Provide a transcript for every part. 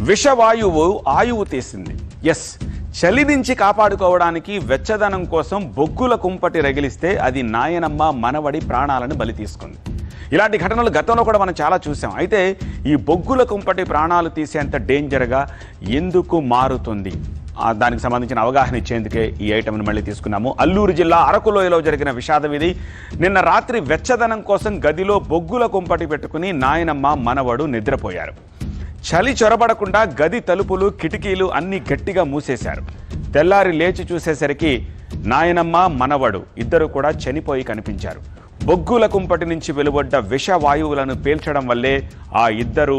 విషవాయువు ఆయువు తీసింది. ఎస్ చలి నుంచి కాపాడుకోవడానికి వెచ్చదనం కోసం బొగ్గుల కుంపటి రగిలిస్తే అది నాయనమ్మ మనవడి ప్రాణాలను బలి తీసుకుంది. ఇలాంటి ఘటనలు గతంలో కూడా మనం చాలా చూసాం. అయితే ఈ బొగ్గుల కుంపటి ప్రాణాలు తీసేంత డేంజర్గా ఎందుకు మారుతుంది? దానికి సంబంధించిన అవగాహన ఇచ్చేందుకే ఈ ఐటమ్ని మళ్ళీ తీసుకున్నాము. అల్లూరు జిల్లా అరకులోయలో జరిగిన విషాదం ఇది. నిన్న రాత్రి వెచ్చదనం కోసం గదిలో బొగ్గుల కుంపటి పెట్టుకుని నాయనమ్మ మనవడు నిద్రపోయారు. చలి చొరబడకుండా గది తలుపులు కిటికీలు అన్ని గట్టిగా మూసేశారు. తెల్లారి లేచి చూసేసరికి నాయనమ్మ మనవడు ఇద్దరు కూడా చనిపోయి కనిపించారు. బొగ్గుల కుంపటి నుంచి వెలువడ్డ విషవాయువులను పీల్చడం వల్లే ఆ ఇద్దరు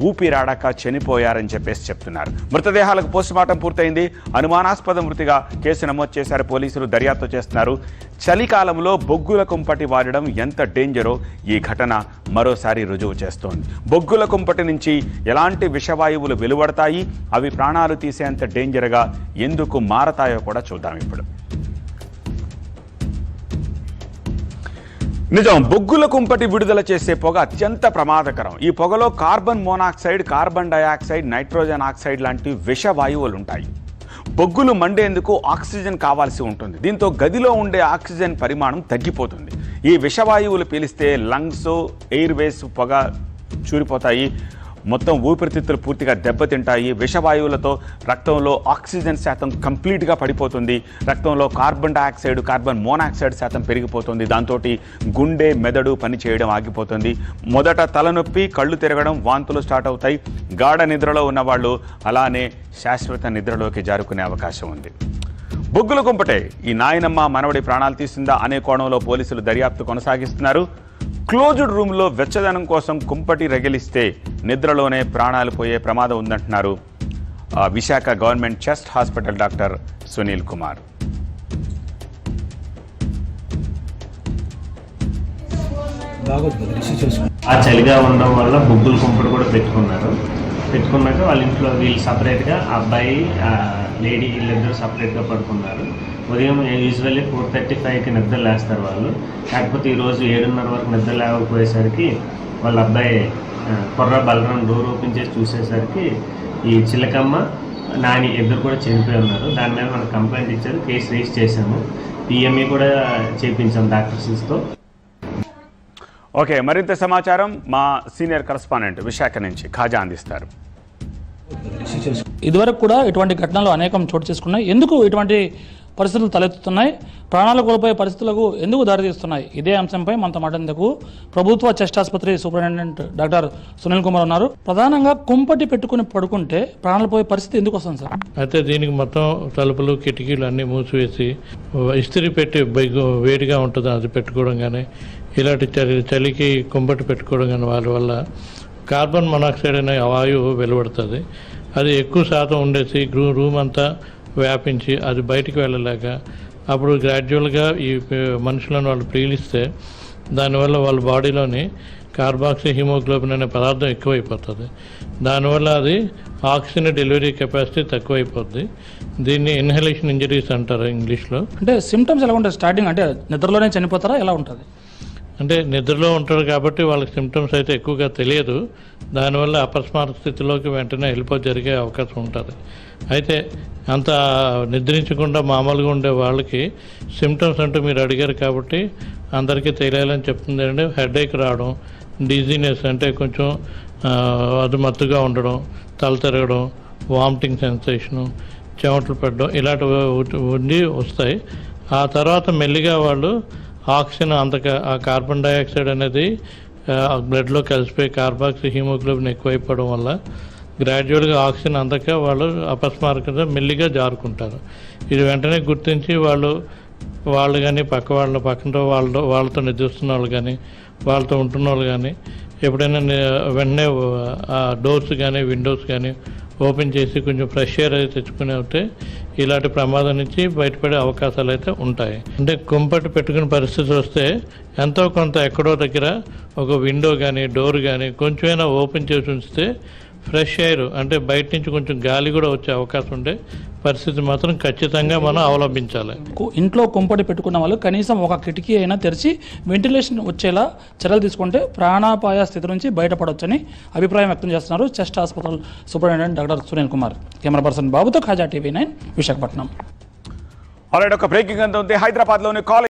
ఊపిరాడక చనిపోయారని చెప్పేసి చెప్తున్నారు. మృతదేహాలకు పోస్టుమార్టం పూర్తయింది. అనుమానాస్పద మృతిగా కేసు నమోదు చేశారు పోలీసులు. దర్యాప్తు చేస్తున్నారు. చలికాలంలో బొగ్గుల కుంపటి వాడడం ఎంత డేంజరో ఈ ఘటన మరోసారి రుజువు చేస్తోంది. బొగ్గుల కుంపటి నుంచి ఎలాంటి విషవాయువులు వెలువడతాయి? అవి ప్రాణాలు తీసేంత డేంజర్గా ఎందుకు మారతాయో కూడా చూద్దాం ఇప్పుడు. నిజం బొగ్గుల కుంపటి విడుదల చేసే పొగ అత్యంత ప్రమాదకరం. ఈ పొగలో carbon monoxide carbon dioxide nitrogen oxide లాంటి విష వాయువులు ఉంటాయి బొగ్గులు మండేందుకు ఆక్సిజన్ కావాల్సి ఉంటుంది. దీంతో గదిలో ఉండే ఆక్సిజన్ పరిమాణం తగ్గిపోతుంది. ఈ విషవాయువులు పీలిస్తే లంగ్స్ ఎయిర్వేస్ పొగ చూరిపోతాయి. మొత్తం ఊపిరితిత్తులు పూర్తిగా దెబ్బతింటాయి. విషవాయువులతో రక్తంలో ఆక్సిజన్ శాతం కంప్లీట్గా పడిపోతుంది. రక్తంలో కార్బన్ డయాక్సైడ్ కార్బన్ మోనాక్సైడ్ శాతం పెరిగిపోతుంది. దాంతో గుండె మెదడు పనిచేయడం ఆగిపోతుంది. మొదట తలనొప్పి కళ్ళు తిరగడం వాంతులు స్టార్ట్ అవుతాయి. గాఢ నిద్రలో ఉన్నవాళ్ళు అలానే శాశ్వత నిద్రలోకి జారుకునే అవకాశం ఉంది. బొగ్గుల కుంపటే ఈ నాయనమ్మ మనవడి ప్రాణాలు తీసిందా అనే కోణంలో పోలీసులు దర్యాప్తు కొనసాగిస్తున్నారు. క్లోజ్డ్ రూమ్లో వెచ్చదనం కోసం కుంపటి రగిలిస్తే నిద్రలోనే ప్రాణాలు పోయే ప్రమాదం ఉందంటున్నారు. Visakha government chest hospital doctor Sunil Kumar. ఆ చలిగా ఉండడం వల్ల బొగ్గుల కుంపడు కూడా పెట్టుకున్నారు. పెట్టుకున్నాక వాళ్ళ ఇంట్లో వీళ్ళు సపరేట్గా అబ్బాయి లేడీ వీళ్ళిద్దరు సపరేట్గా పడుకున్నారు. ఉదయం యూజువల్లీ ఫోర్ థర్టీ ఫైవ్కి నిద్ర లేస్తారు వాళ్ళు. కాకపోతే ఈరోజు ఏడున్నర వరకు నిద్ర లేకపోయేసరికి వాళ్ళ అబ్బాయి కుర్ర బలరాం డోర్ ఓపెన్ చేసి చూసేసరికి ఈ చిలకమ్మ నాని ఇద్దరు కూడా చనిపోయి ఉన్నారు. దాని మీద మనకు కంప్లైంట్ ఇచ్చారు. కేసు రిజిస్టర్ చేశాము. పిఎంఈ కూడా చేయించాం డాక్టర్స్తో ఓకే మరింత సమాచారం మా సీనియర్ కరస్పాండెంట్ విశాఖ నుంచి ఖాజా అందిస్తారు. ఇదివరకు కూడా ఇటువంటి ఘటనలు అనేకం చోటు చేసుకున్నాయి. ఎందుకు ఇటువంటి పరిస్థితులు తలెత్తుతున్నాయి. ప్రాణాలు కోల్పోయే పరిస్థితులకు ఎందుకు దారితీస్తున్నాయి? ఇదే అంశంపై మనతో మాట్లాడేందుకు ప్రభుత్వ చెస్ట్ ఆసుపత్రి సూపరింటెండెంట్ డాక్టర్ సునీల్ కుమార్ ఉన్నారు. ప్రధానంగా కుంపటి పెట్టుకుని పడుకుంటే ప్రాణాలు పోయే పరిస్థితి ఎందుకు వస్తుంది సార్? అయితే దీనికి మొత్తం తలుపులు కిటికీలు అన్నీ మూసివేసి ఇస్త్రీ పెట్టి బైక్ వేడిగా ఉంటుంది అది పెట్టుకోవడం కానీ ఇలాంటి చలి చలికి కుంపటి పెట్టుకోవడం కానీ వాళ్ళ వల్ల కార్బన్ మొనాక్సైడ్ అనే వాయువు వెలువడుతుంది. అది ఎక్కువ శాతం ఉండేసి గ్రూ రూమ్ అంతా వ్యాపించి అది బయటికి వెళ్ళలేక అప్పుడు గ్రాడ్యువల్గా ఈ మనుషులను వాళ్ళు పీలిస్తే దానివల్ల వాళ్ళ బాడీలోని కార్బాక్సీ హిమోగ్లోబిన్ అనే పదార్థం ఎక్కువైపోతుంది. దానివల్ల అది ఆక్సిజన్ డెలివరీ కెపాసిటీ తక్కువైపోద్ది. దీన్ని ఇన్హలేషన్ ఇంజరీస్ అంటారు ఇంగ్లీష్లో. అంటే సిమ్టమ్స్ ఎలా ఉంటాయి? స్టార్టింగ్ అంటే నిద్రలోనే చనిపోతారా? ఎలా ఉంటుంది? అంటే నిద్రలో ఉంటారు కాబట్టి వాళ్ళకి సిమ్టమ్స్ అయితే ఎక్కువగా తెలియదు. దానివల్ల అపస్మారక స్థితిలోకి వెంటనే వెళ్ళిపో జరిగే అవకాశం ఉంటుంది. అయితే అంత నిద్రించకుండా మామూలుగా ఉండే వాళ్ళకి సిమ్టమ్స్ అంటూ మీరు అడిగారు కాబట్టి అందరికీ తెలియాలని చెప్తుంది అంటే హెడేక్ రావడం డిజీనెస్ అంటే కొంచెం అది మత్తుగా ఉండడం తల తిరగడం వామిటింగ్ సెన్సేషను చెమటలు పెట్టడం ఇలాంటివి ఉండి వస్తాయి. ఆ తర్వాత మెల్లిగా వాళ్ళు ఆక్సిజన్ అంత ఆ కార్బన్ డైఆక్సైడ్ అనేది ఆ, బ్లడ్లో కలిసిపోయి కార్బాక్సి హీమోగ్లోబిన్ ఎక్కువైపోవడం వల్ల గ్రాడ్యువల్గా ఆక్సిజన్ అందక వాళ్ళు అపస్మారకంగా మెల్లిగా జారుకుంటారు. ఇది వెంటనే గుర్తించి వాళ్ళు వాళ్ళు కానీ పక్క వాళ్ళ పక్కన వాళ్ళు వాళ్ళతో నిద్రిస్తున్న వాళ్ళు కానీ వాళ్ళతో ఉంటున్న వాళ్ళు కానీ ఎప్పుడైనా వెంటనే ఆ డోర్స్ కానీ విండోస్ కానీ ఓపెన్ చేసి కొంచెం ఫ్రెష్ ఎయిర్ అయితే తెచ్చుకుని ఉంటే ఇలాంటి ప్రమాదం నుంచి బయటపడే అవకాశాలు అయితే ఉంటాయి. అంటే కుంపటి పెట్టుకునే పరిస్థితి వస్తే ఎంతో కొంత ఎక్కడో దగ్గర ఒక విండో కానీ డోర్ కానీ కొంచెమైనా ఓపెన్ చేసి ఉంచితే ఫ్రెష్ ఎయిర్ అంటే బయట నుంచి కొంచెం గాలి కూడా వచ్చే అవకాశం ఉంటే పరిస్థితి మాత్రం ఖచ్చితంగా మనం అవలంబించాలి. ఇంట్లో కుంపటి పెట్టుకున్న వాళ్ళు కనీసం ఒక కిటికీ అయినా తెరిచి వెంటిలేషన్ వచ్చేలా చర్యలు తీసుకుంటే ప్రాణాపాయ స్థితి నుంచి బయటపడవచ్చని అభిప్రాయం వ్యక్తం చేస్తున్నారు chest hospital superintendent doctor Sunil Kumar. Camera person బాబుతో Khaja TV nine Visakhapatnam. Already ఒక బ్రేకింగ్ అంత ఉంది. హైదరాబాద్లోని కాలేజ్